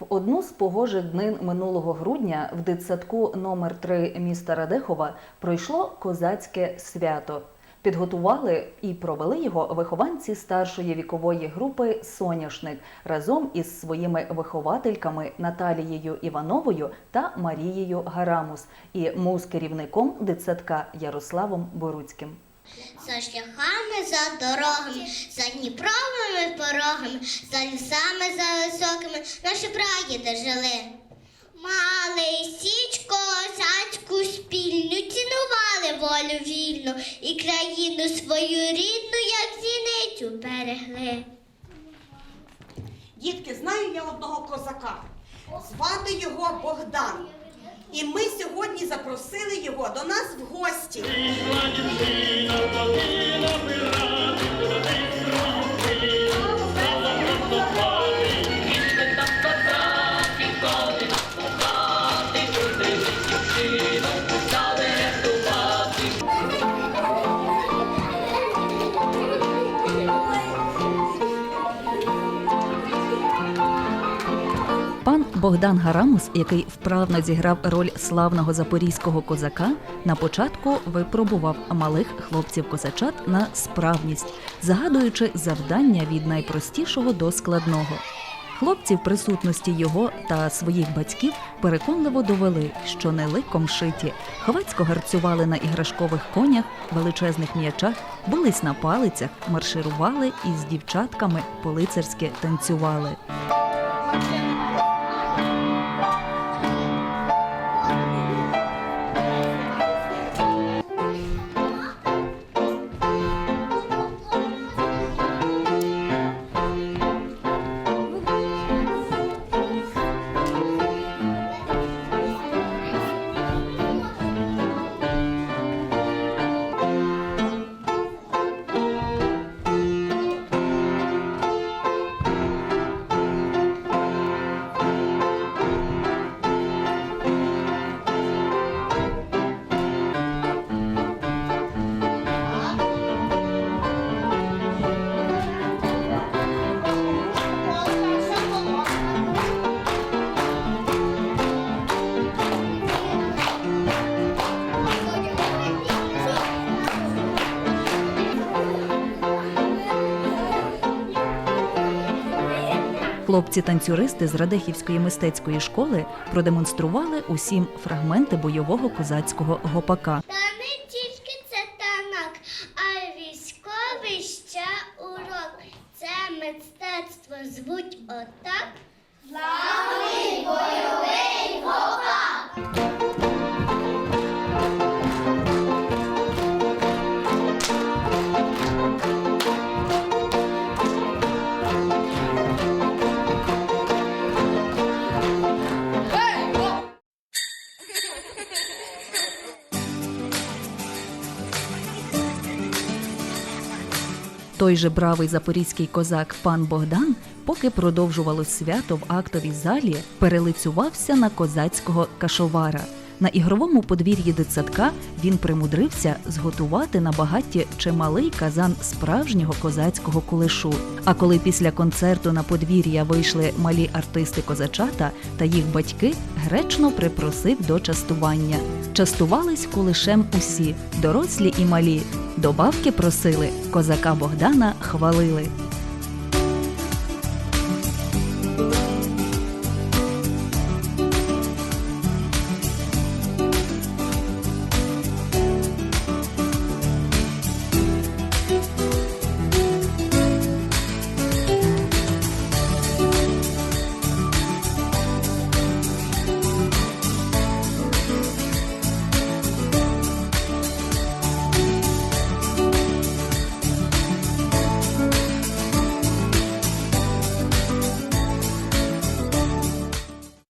В одну з погожих днин минулого грудня в дитсадку номер 3 міста Радехова пройшло козацьке свято. Підготували і провели його вихованці старшої вікової групи Соняшник разом із своїми виховательками Наталією Івановою та Марією Гарамус і муз-керівником дитсадка Ярославом Боруцьким. За шляхами, за дорогами, за Дніпровими порогами, за лісами, за високими наші прадіди жили. Мали січ козацьку спільну, цінували волю вільну і країну свою рідну, як зіницю берегли. Дітки, знаю я одного козака. Звати його Богдан. І ми сьогодні запросили його до нас в гості. Богдан Гарамус, який вправно зіграв роль славного запорізького козака, на початку випробував малих хлопців-козачат на справність, загадуючи завдання від найпростішого до складного. Хлопці в присутності його та своїх батьків переконливо довели, що не ликом шиті, ховацько гарцювали на іграшкових конях, величезних м'ячах, бились на палицях, марширували і з дівчатками по-лицарськи танцювали. Хлопці-танцюристи з Радехівської мистецької школи продемонстрували усім фрагменти бойового козацького гопака. Та не тільки це танок, а й військовий ще урок. Це мистецтво звуть отак. Славний бойовий Той же бравий запорізький козак пан Богдан, поки продовжувало свято в актовій залі, перелицювався на козацького кашовара. На ігровому подвір'ї дитсадка він примудрився зготувати на багатті чималий казан справжнього козацького кулешу. А коли після концерту на подвір'я вийшли малі артисти козачата та їх батьки, гречно припросив до частування. Частувались кулешем усі, дорослі і малі. Добавки просили, козака Богдана хвалили.